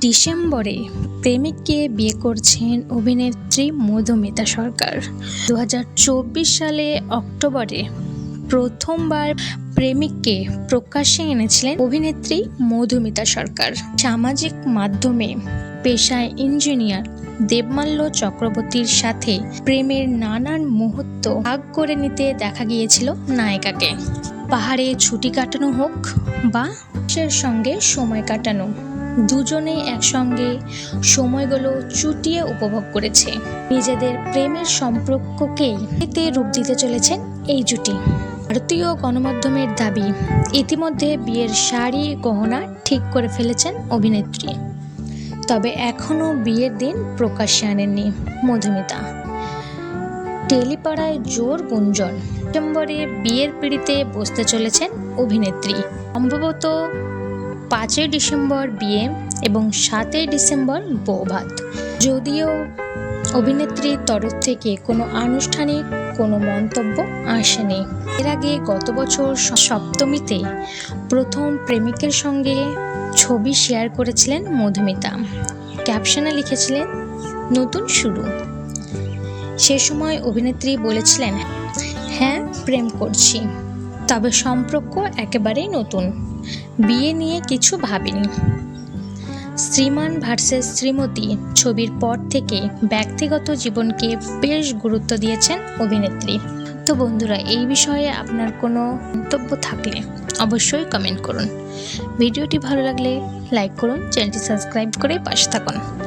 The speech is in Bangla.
ডিসেম্বরে প্রেমিককে বিয়ে করছেন অভিনেত্রী মধুমিতা সরকার। দু হাজার চব্বিশ সালে অক্টোবরে প্রথমবার প্রেমিককে প্রকাশ্যে এনেছিলেন অভিনেত্রী মধুমিতা সরকার। সামাজিক মাধ্যমে পেশায় ইঞ্জিনিয়ার দেবমাল্য চক্রবর্তীর সাথে প্রেমের নানান মুহূর্ত ভাগ করে নিতে দেখা গিয়েছিল নায়িকাকে। পাহাড়ে ছুটি কাটানো হোক বা সঙ্গে সময় কাটানো। দুজনেই একসঙ্গে সময়গুলো চুটিয়ে উপভোগ করেছে। নিজেদের প্রেমের সম্পর্ককেই এতে রূপ দিতে চলেছেন এই জুটি। ভারতীয় গণমাধ্যমের দাবি, ইতিমধ্যে বিয়ের শাড়ি গহনা ঠিক করে ফেলেছেন অভিনেত্রী। তবে এখনও বিয়ের দিন প্রকাশ্যে আনেননি মধুমিতা। টেলিপাড়ায় জোর গুঞ্জন। সেপ্টেম্বরে বিয়ের পিড়িতে বসতে চলেছেন অভিনেত্রী। সম্ভবত পাঁচই ডিসেম্বর বিয়ে এবং সাতই ডিসেম্বর বৌভাত। যদিও অভিনেত্রীর তরফ থেকে কোনো আনুষ্ঠানিক কোনো মন্তব্য আসেনি। এর আগে গত বছর সপ্তমীতে প্রথম প্রেমিকের সঙ্গে ছবি শেয়ার করেছিলেন মধুমিতা। ক্যাপশনে লিখেছিলেন, নতুন শুরু। সে সময় অভিনেত্রী বলেছিলেন হ্যাঁ প্রেম করছি, তবে সম্পর্ক একেবারেই নতুন। বিয়ে নিয়ে কিছু ভাবিনি। শ্রীমান ভার্সেস শ্রীমতী ছবির পর থেকে ব্যক্তিগত জীবনকে বেশ গুরুত্ব দিয়েছেন অভিনেত্রী। তো বন্ধুরা, এই বিষয়ে আপনার কোনো মন্তব্য থাকলে অবশ্যই কমেন্ট করুন। ভিডিওটি ভালো লাগলে লাইক করুন চ্যানেলটি সাবস্ক্রাইব করে পাশে থাকুন।